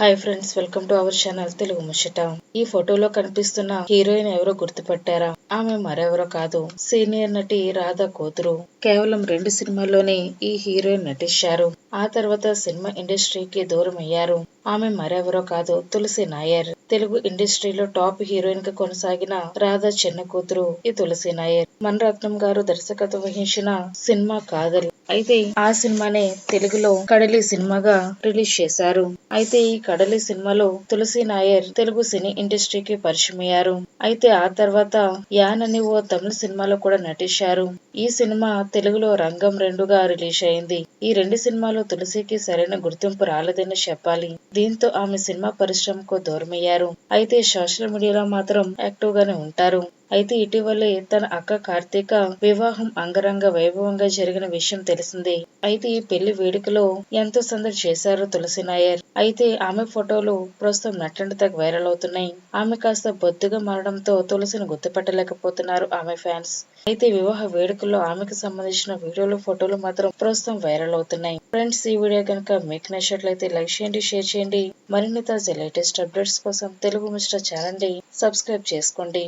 Hi friends welcome to our channel Telugu ముచ్చట ఈ ఫోటోలో కనిపిస్తున్న హీరోయిన్ ఎవరో గుర్తుపట్టారా? ఆమె మరెవరో కాదు సీనియర్ నటి రాధా కూతురు. కేవలం రెండు సినిమాల్లోనే ఈ హీరోయిన్ నటించారు. ఆ తర్వాత సినిమా ఇండస్ట్రీకి దూరం అయ్యారు. ఆమె మరెవరో కాదు తులసి నాయర్. తెలుగు ఇండస్ట్రీలో టాప్ హీరోయిన్గా కొనసాగిన రాధా చిన్న కూతురు ఈ తులసి నాయర్. మణరత్నం గారు దర్శకత్వం వహించిన సినిమా కాదల్ అయితే ఆ సినిమానే తెలుగులో కడలి సినిమాగా రిలీజ్ చేశారు. అయితే ఈ కడలి సినిమాలో తులసి నాయర్ తెలుగు సినీ ఇండస్ట్రీకి పరిచయం అయ్యారు అయితే ఆ తర్వాత యాన్ అని ఓ తమిళ సినిమాలో కూడా నటించారు. ఈ సినిమా తెలుగులో రంగం రెండుగా రిలీజ్ అయింది. ఈ రెండు సినిమాలు తులసికి సరైన గుర్తింపు రాలేదని చెప్పాలి. దీంతో ఆమె సినిమా పరిశ్రమకు దూరమయ్యారు. అయితే సోషల్ మీడియాలో మాత్రం యాక్టివ్ గానే ఉంటారు. అయితే ఇటీవలే తన అక్క కార్తీక వివాహం అంగరంగ వైభవంగా జరిగిన విషయం తెలిసిందే. అయితే ఈ పెళ్ళి వేడుకలో ఎంతో సందడి చేశారు తులసి నాయర్. అయితే ఆమె ఫోటోలు ప్రస్తుతం నట్టండి తగ్గ వైరల్ అవుతున్నాయి. ఆమె కాస్త బొద్దుగా మారడంతో తులసిని గుర్తుపట్టలేకపోతున్నారు ఆమె ఫ్యాన్స్. అయితే వివాహ వేడుకల్లో ఆమెకు సంబంధించిన వీడియోలు ఫోటోలు మాత్రం ప్రస్తుతం వైరల్ అవుతున్నాయి. ఫ్రెండ్స్ ఈ వీడియో కనుక మీకు నచ్చినట్లయితే లైక్ చేయండి షేర్ చేయండి. మరిన్ని తాజా లేటెస్ట్ అప్డేట్స్ కోసం తెలుగు మిస్టర్ ఛానల్ సబ్స్క్రైబ్ చేసుకోండి.